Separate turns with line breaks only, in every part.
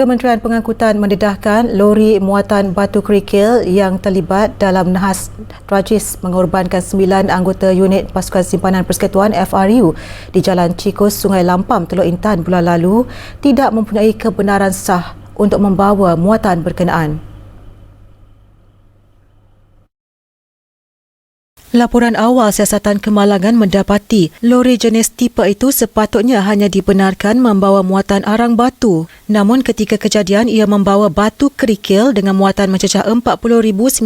Kementerian Pengangkutan mendedahkan lori muatan batu kerikil yang terlibat dalam nahas tragis mengorbankan sembilan anggota unit pasukan simpanan persekutuan FRU di Jalan Cikus, Sungai Lampam, Teluk Intan bulan lalu tidak mempunyai kebenaran sah untuk membawa muatan berkenaan. Laporan awal siasatan kemalangan mendapati lori jenis tipe itu sepatutnya hanya dibenarkan membawa muatan arang batu. Namun ketika kejadian ia membawa batu kerikil dengan muatan mencecah 40,960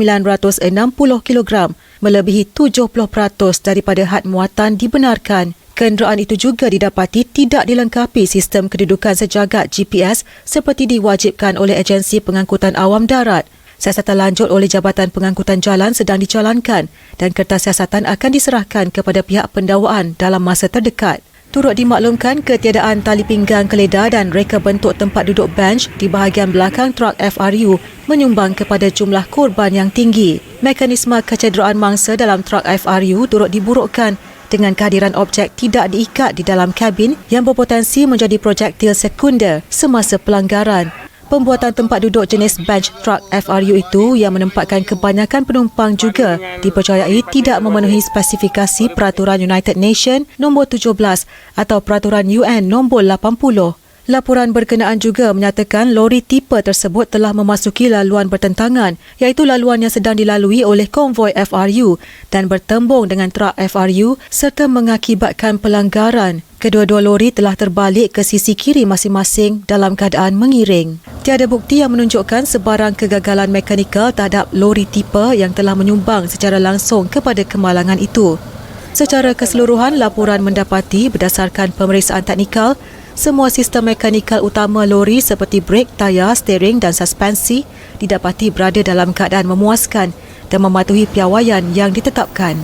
kg, melebihi 70% daripada had muatan dibenarkan. Kenderaan itu juga didapati tidak dilengkapi sistem kedudukan sejagat GPS seperti diwajibkan oleh Agensi Pengangkutan Awam Darat. Siasatan lanjut oleh Jabatan Pengangkutan Jalan sedang dijalankan dan kertas siasatan akan diserahkan kepada pihak pendawaan dalam masa terdekat. Turut dimaklumkan ketiadaan tali pinggang keledar dan reka bentuk tempat duduk bench di bahagian belakang truk FRU menyumbang kepada jumlah korban yang tinggi. Mekanisme kecederaan mangsa dalam truk FRU turut diburukkan dengan kehadiran objek tidak diikat di dalam kabin yang berpotensi menjadi projektil sekunder semasa pelanggaran. Pembuatan tempat duduk jenis bench truck FRU itu yang menempatkan kebanyakan penumpang juga dipercayai tidak memenuhi spesifikasi Peraturan United Nations nombor 17 atau Peraturan UN nombor 80. Laporan berkenaan juga menyatakan lori tipe tersebut telah memasuki laluan bertentangan iaitu laluan yang sedang dilalui oleh konvoi FRU dan bertembung dengan truk FRU serta mengakibatkan pelanggaran. Kedua-dua lori telah terbalik ke sisi kiri masing-masing dalam keadaan mengiring. Tiada bukti yang menunjukkan sebarang kegagalan mekanikal terhadap lori tipe yang telah menyumbang secara langsung kepada kemalangan itu. Secara keseluruhan, laporan mendapati berdasarkan pemeriksaan teknikal, semua sistem mekanikal utama lori seperti brek, tayar, steering dan suspensi didapati berada dalam keadaan memuaskan dan mematuhi piawaian yang ditetapkan.